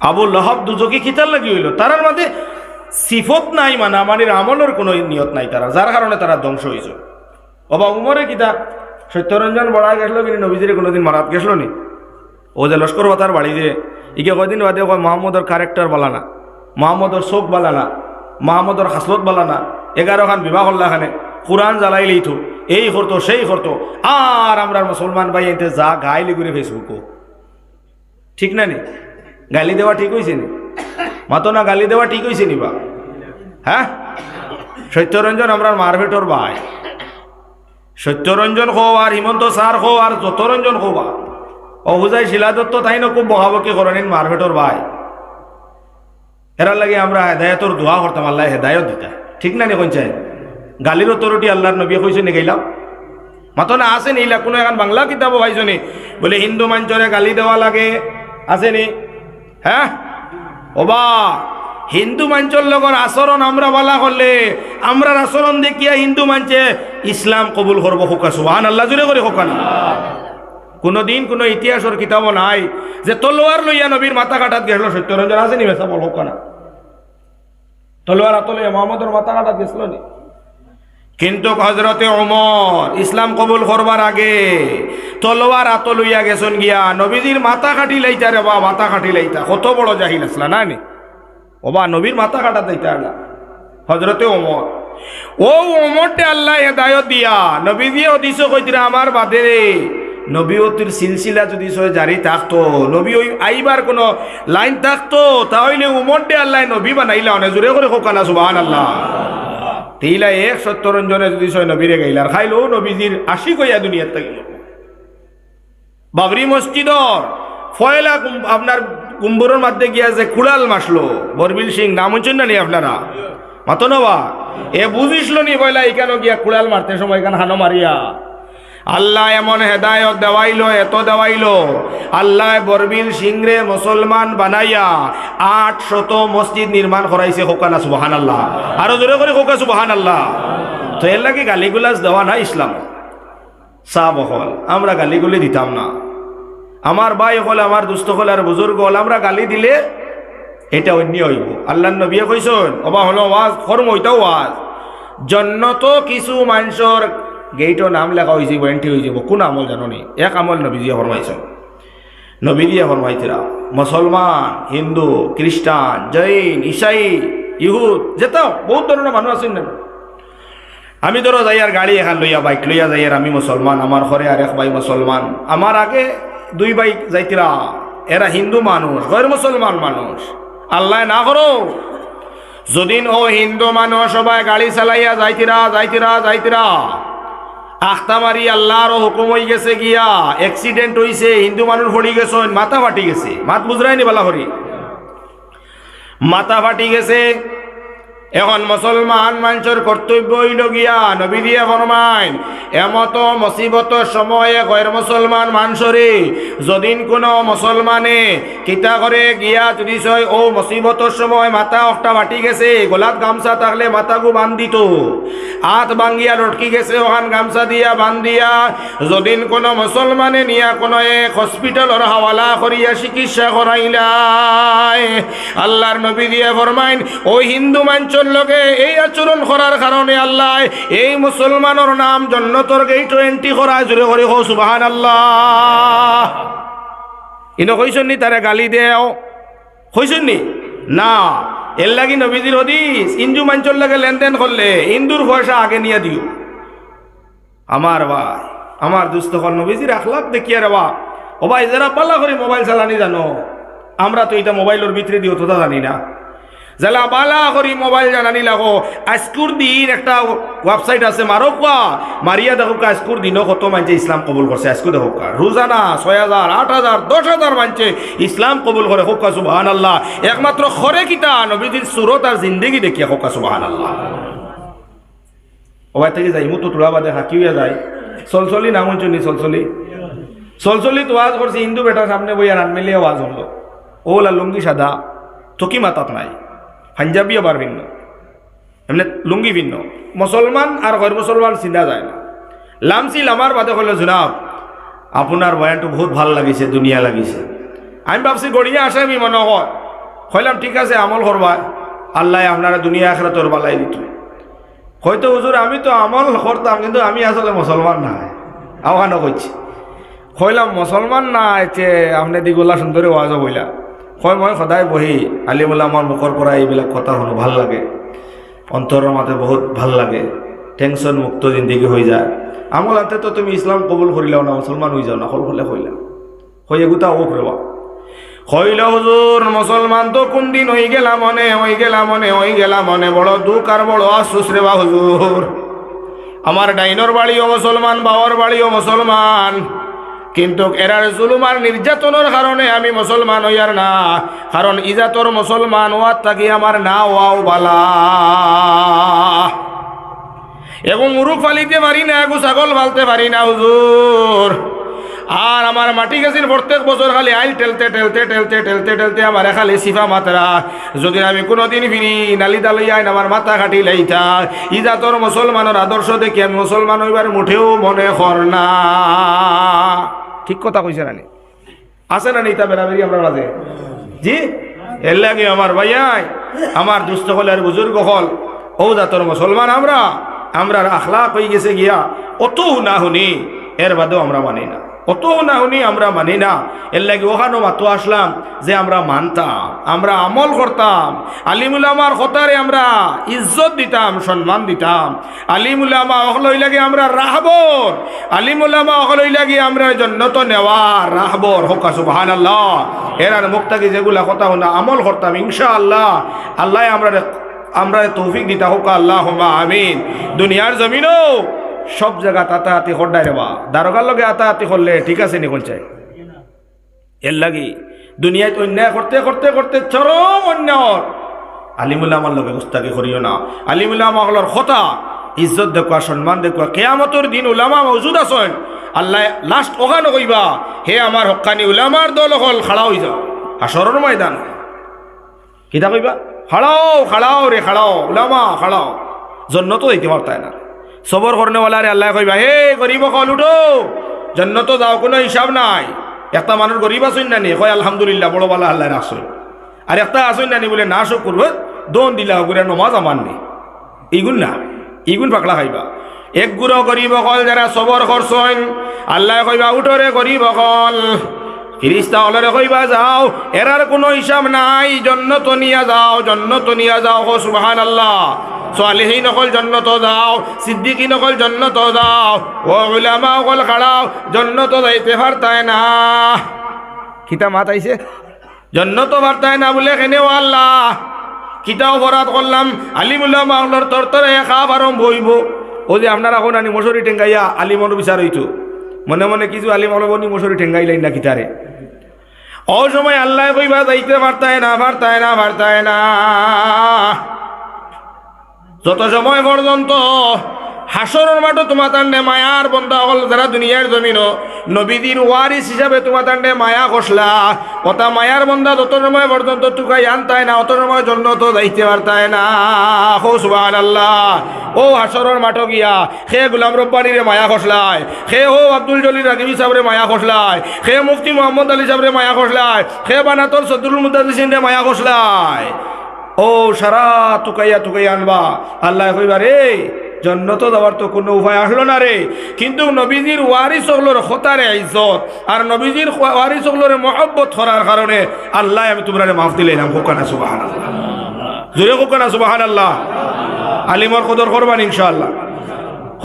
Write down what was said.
আবু লহব দুজকি খিতার লাগি হইল? তারার মাঝে সিফত নাই মানে আমার আমলের কোনো নিয়ত নাই তারা যার কারণে তারা ধ্বংস হয়েছে অবা উমরে কিতা সত্যরঞ্জন বড়া গেছিল কিন্তু নবীজিরে কোনোদিন মারাত গেছিল নি? ও যে লস্কর বাতার বাড়ি যে ইকে কয়দিন বাদে কয় মোহাম্মদর ক্যারেক্টার বালানা মোহাম্মদর চোখ বালানা মোহাম্মদর হাসলত বালানা এগারো খান বিবাহ খানে, কোরআন জ্বালাই লইতো, এই করতো, সেই করতো, আর আমরা মুসলমান ভাই এতে যা গাইলি করে ফেসবুকও ঠিক না নি? গালি দেওয়া ঠিক হয়েছে নি? মাতো না গালি দেওয়া ঠিক হয়েছে নি বা? হ্যাঁ? সত্যরঞ্জন আমরা মারভেটর ভাই। সত্যরঞ্জন খো আর, হিমন্ত স্যার খো আর, যতরঞ্জন খো বা? অহুজাই শিলাদত্ত তাই না খুব বহাবকি করেন মারভেটর ভাই। এরার লাগে আমরা হেদায়তর দোয়া করতাম, আল্লাহ হেদায়ত দিতা ঠিক না নি কইছে গালির অতরটি আল্লাহর নবী কইছে নি গেলাম মাতো না আছে নি, ইলা কোনো এখন বাংলা কিতাব পাইছো নি? বলে হিন্দু মঞ্চরে গালি দেওয়া লাগে। আছে নি? হ্যাঁ? ওবা, হিন্দু মঞ্চর লগর আচরণ আমরা বলা করলে আমরা আচরণ দেখিয়া হিন্দু মঞ্চে ইসলাম কবুল করব হোকা সুবাহান আল্লাহ জুড়ে করে হোকা না। কোনোদিন কোনো ইতিহাসের কিতাব নাই যে তলোয়ার লইয়া নবীর মাথা কাটাত গেছিল সত্যরঞ্জন আছে নি বেসা বল হোক তলোয়ার আতলে মোহাম্মদর মাথা কাটাত গেছিল নি? কিন্তু হজরতে অমর ইসলাম কবুল করবার আগে তলোয়ার আত লইয়া গেছন গিয়া নবীজির মাথা কাটি লাইতা রে বা, মাথা কাটি লাইতা। কত বড় জাহিল আসলা, না নি? ও নবীর মাথা কাটা দিতা না। হজরতে অমর ও অমরটে আল্লাহ হেদায়ত দিয়া নবী দিয়ে দিছ কইতিরা আমার বাদে রে। নবীয়তির সিলসিলা যদি সয় জারি থাকতো, নবী ওই আইবার কোনো লাইন থাকতো, তাহলে উমরটে আল্লাহ নবী বানাইলা অনেক জোরে করে খোকানা সুবাহান আল্লাহ তেইলা এক জনে যদি ছয় নবীরে গাইল আর খাইলো নবীজির আশি কইয়া দুনিয়ার থাকিল বাবরি মসজিদর, ফয়লা আপনার কুম্বরের মধ্যে গিয়া যে কুড়াল মাসলো, বরবিল সিং, নাম হচ্ছেন না নি আপনারা? মাতো নবা এ বুঝিসলো নি বয়লা এখানে গিয়া কুড়াল মারতে সময় এখানে হানো মারিয়া। আল্লাহ এমন হেদায়ত দেওয়াইলো, এত দেওয়াইলো। আল্লাহ বরবিল সিংরে মুসলমান বানাইয়া আট শত মসজিদ নির্মাণ করাইছে হোকানা সুবাহান আল্লাহ আরও জোরে করে হোকা সুবাহান আল্লাহ তো এর লাগে গালিগুলাস দেওয়া না ইসলাম। চা বহল আমরা গালিগুলি দিতাম না। আমার ভাই হল আমার দুস্থ হল আর বুজুর্গ হল আমরা গালি দিলে এটা অন্য হইব। আল্লাহ নবিয়ে কইসন অবা হলো ওয়াজ কর্ম ওইটাও ওয়াজ জন্নত কিছু মানুষের গেইটও নাম লেখা হয়ে যাব এন্ট্রি হয়ে যাব। কোন আমল জানো নি? এক আমল নবীজিয়া ফরমাইছেন নবীজিয়া ফরমাইছিলা মুসলমান হিন্দু খ্রিস্টান জৈন ইসাই ইহুদ যেতাও বহুত ধরনের মানুষ আছেন না। আমি ধরো যাই আর গাড়ি এখান লইয়া বাইক লইয়া যাই আর আমি মুসলমান আমার ঘরে আর এক ভাই মুসলমান আমার আগে দুই বাইক যাইতিরা এরা হিন্দু মানুষ গैर মুসলমান মানুষ আল্লাহ না করো যদিন ও হিন্দু মানুষ সবাই গাড়ি চালাইয়া যাইতিরা যাইতিরা যাইতিরা আখতা মারি আল্লাহর হুকুম হয়ে গেছে গিয়া অ্যাক্সিডেন্ট হইছে, হিন্দু মানুষ ফড়ি গেছে মাথা ফাটি গেছে। মাত বুঝরাইনি বালা হরি মাথা ফাটি গেছে এখন মুসলমান মানুষের কর্তব্য হইল গিয়া নবী দিয়ে ফরমাইন, এমত মুসিবত সময়ে গैर মুসলমান মানুষরে, যদিন কোনো মুসলমানে কিতা করে গিয়া যদি সয়, ও মুসিবতর সময় মাথা একটা মাটি গেছে, গোলাত গামছা থাকলে মাথাগু বান্ধিত হাত ভাঙ্গিয়া লটকি গেছে, ওখান গামছা দিয়া বান্ধিয়া, যদিন কোনো মুসলমানে নিয়া কোনো এক হসপিটালর হাওয়ালা করিয়া চিকিৎসা করাইলাই। আল্লাহর নবী দিয়ে ফরমাইন ওই হিন্দু মাঞ্চল লগে এই আচরণ করার কারণে আল্লাহ এই মুসলমানের নাম জন্নতর গেইট এন্ট্রি করা জুড়ে করে হো সুবাহান আল্লাহ ইনো নি তারা গালি দেও? কইসন নি না এর লাগি নবীজির হদিস ইন্দু মাঞ্চল লাগে লেনদেন করলে ইন্দুর পয়সা আগে নিয়ে দিও। আমার ভাই, আমার দুস্থ হল নবীজির আখলাপ দেখিয়ে রে বা ও ভাই, যারা পাল্লা করে মোবাইল চালানি জানো, আমরা তো এটা মোবাইলের ভিতরে দিও তো জানি না। যারা বালা করি মোবাইল জানানি লাগো আজকুর দিন একটা ওয়েবসাইট আছে মারো কোয়া মারিয়া দেখো আজকুর দিনও কত মানছে ইসলাম কবুল করছে আজকু দেখো রোজানা ছয় হাজার, আট হাজার, দশ হাজার মানছে ইসলাম কবুল করে, হোকা সুবাহান আল্লাহ একমাত্র খরে কিতা, নবীজির সুরত আর জিন্দেগি দেখিয়া হোকা সুবাহান আল্লাহ ওবাই থেকে যাই মুতো তোলা বাদে হাকিউয়া যায়। চলচলি নাম নি চলচলি? চলচলি তো ওয়াজ করছে হিন্দু বেটার সামনে বইয়া রান মেলিয়ে ওয়াজ হলো ওলা লুঙ্গি সাদা থকি মাতাত নাই। পাঞ্জাবি আবার ভিন্ন। এমনি লুঙ্গি ভিন্ন। মুসলমান আর গैर মুসলমান চিন্তা যায় না। লামসি লামার বাদে হলো জনাব আপনার বয়ানটো বহুত ভালো লাগিছে দুনিয়া লাগিছে। আমি ভাবছি গড়িয়া আসে আমি মনে হয় কইলাম, ঠিক আছে, আমল করবা আল্লাহ আপনারা দুনিয়া আখরা তোর বালাই দিত। হয়তো হুজুর আমি তো আমল করতাম কিন্তু আমি আসলে মুসলমান নাই। আহ্বানও করছি কইলাম মুসলমান না যে আপনি দিগুলা সুন্দরী ওয়াজ বইলা। কয় মই সদায় বহি আলিমুল্লাহ আমার মুখৰ পৰা এইবিলাক কথা শুনো, ভালো লাগে। অন্তৰৰ মাতে বহুত ভালো লাগে। টেনশ্যন মুক্ত জিন্দগী হৈ যায়। আমল আনতে তো তুমি ইছলাম কবুল কৰিলাও না, মুছলমান হৈ যাও না, সৰু হ'লে কইলা কই এগুতা ওক রেবা কইল হুজুর মুসলমান তো কোন দিন হই গেলা মনে হই গেলা মনে হই গেলা মনে, বড় দুঃখ আর বড় আফসোস রে বা হুজুর আমার ডাইনর বাড়িও মুসলমান বাবার বাড়িও মুসলমান কিন্তু এরার জুলুম আর নির্যাতনের কারণে আমি মুসলমান হইয়ার না। কারণ ইজাতর মুসলমান ওয়ার থাকি আমার না ওয়াও বালা। এবং উরু ফালিতে পারি না গু ছাগল ফালতে পারি না, হুজুর। আর আমার মাটি গেছিল প্রত্যেক বছর খালি আইল টেলতে টেলতে টেলতে টেলতে টেলতে আমার খালি সিফা মাত্রা। যদি আমি কোনোদিন ফিরি নালি দালি আইন আমার মাথা কাটি লাইতা। ইজাতর মুসলমানের আদর্শ দেখি আমি মুসলমান হইবার মুঠেও মনে কর না। ঠিক কথা কইছে রানি আছে না নিতা বেড়াবেড়ি আমরা মাঝে জি? এর লাগে আমার ভাইয়াই, আমার দুস্থ হল আর বুজুর্গ হল ও জাতর মুসলমান আমরা আমরা আখলাক হয়ে গেছে গিয়া, অত না শুনি এর বাদেও আমরা মানি না। অত না শুনি আমরা মানি না। এর লাগে ওখানেও মাতো আসলাম যে আমরা মানতাম, আমরা আমল করতাম। আলিমুলামার কথারে আমরা ইজ্জত দিতাম, সম্মান দিতাম। আলিমুলামা অহলই লাগে আমরা রাহবর। আলিমুলামা অহলই লাগে আমরা জন্নত নেওয়ার রাহবর। হোকা সুবাহান আল্লাহ এরার মুক্তাকি যেগুলা কথা শুনা আমল করতাম ইনশা আল্লাহ আল্লাহ আমরা আমরা তৌফিক দিতা হোক আল্লাহ আমিন। দুনিয়ার জমিনও সব জায়গা তাতাহাতি হড্ডাই রেবা দারোগার লগে আতাহাতি করলে ঠিক আছে নি চাই। এর লাগি দুনিয়ায় অন্যায় করতে করতে করতে চরম অন্যায় আলিমুল্লাহ আমার লগে গুস্তাকি করিও না। আলিমুল্লাহ আমলের কথা ইজ্জত দেখুয়া, সম্মান দেখুয়া, কেয়ামতর দিন উলামা মজুদ আছেন। আল্লাহ লাস্ট ওখানে কইবা, হে আমার হকানি উলামার দল হল খাড়া হয়ে যাও হাসরের ময়দান। কিতা কইবা? খাড়াও খাড়াও রে, খাড়াও। উলামা, খাড়াও। জন্নত দিতে পারতায় না। সবর করনেওয়ালা রে আল্লাহ কইবা, হে গরিব কল উঠো জন্নত যাও, কোনো হিসাব নাই। একটা মানুষ গরিব আসুন না নি? কয়, আলহামদুলিল্লাহ, বড় বালা আল্লাহ আসুন আর একটা আসুন না নি বলে, না শোক করব দোন দিলা করে নমাজ আমার নি। ইগুন না ইগুন পাকলা খাইবা। এক গুড়ো গরিব কল যারা সবর করছেন, আল্লাহ কইবা, উঠো রে গরিব কল। ফিরিস্তা হলরে কইবা, যাও, এরার কোনো হিসাব নাই, জন্নত নিয়া যাও, জন্নত নিয়া যাও হো সুবাহান আল্লাহ সোয়ালিহীন অকল জন্নত যাও সিদ্দিকিন অকল জন্নত যাও ও উলামা অকল খাড়াও জন্নত যাইতে পারতায় না। খিতা মাত আইছে? জন্নত পারতায় না বলে কেনেও আল্লাহ। কিতা অপরাধ করলাম আলিমুল্লাহ মাহলর তরতরে খাপ আরম্ভ হইব। ও যে আপনারা এখন আনি মশুরি টেঙ্গাইয়া আলিমর বিচার হইতো। মনে মনে কিছু আলিম অলবনি মশুরি টেঙ্গাইলেন না কিতারে ও সময় আল্লাহ কইবা যাইতে পারতায় না পারতায় না পারতায় না। যত সময় পর্যন্ত হাসরের মাঠে তোমার তান্ডে মায়ার বন্ধা হল, যারা দুনিয়ার জমিন নবীদির ওয়ারিস হিসাবে তোমার তান্ডে মায়া খসলা কথা মায়ার বন্ধা যত সময় পর্যন্ত টুকাই আনতায় না, অত সময় জন্য তো যাইতে পারতায় না। হো আল্লাহ ও হাসরের মাঠো গিয়া সে গুলাম রব্বানিরে মায়া খসলায় সে হো আব্দুল জলিল রাকিবি সাহেবরে মায়া খসলায় সে মুফতি মোহাম্মদ আলী সাহেবরে মায়া খসলায় সে বানাতর সদরুল মুদাদিসিন রে মায়া খসলায় ও সারা তুকাইয়া তুকাইয়া আনবা। আল্লাহ কইবা, রে, জন্নত দেওয়ার তো কোনো উপায় আসলো না রে। কিন্তু নবীজির ওয়ারিস হলোর হতারে ইজত আর নবীজির ওয়ারিস হলোর মহব্বত করার কারণে আল্লাহ আমি তোমরা মাফ দিলাম। কোকানা সুবাহান আল্লাহ জোরে কোকানা সুবাহান আল্লাহ আলিমর কদর করবান ইনশাআল্লাহ।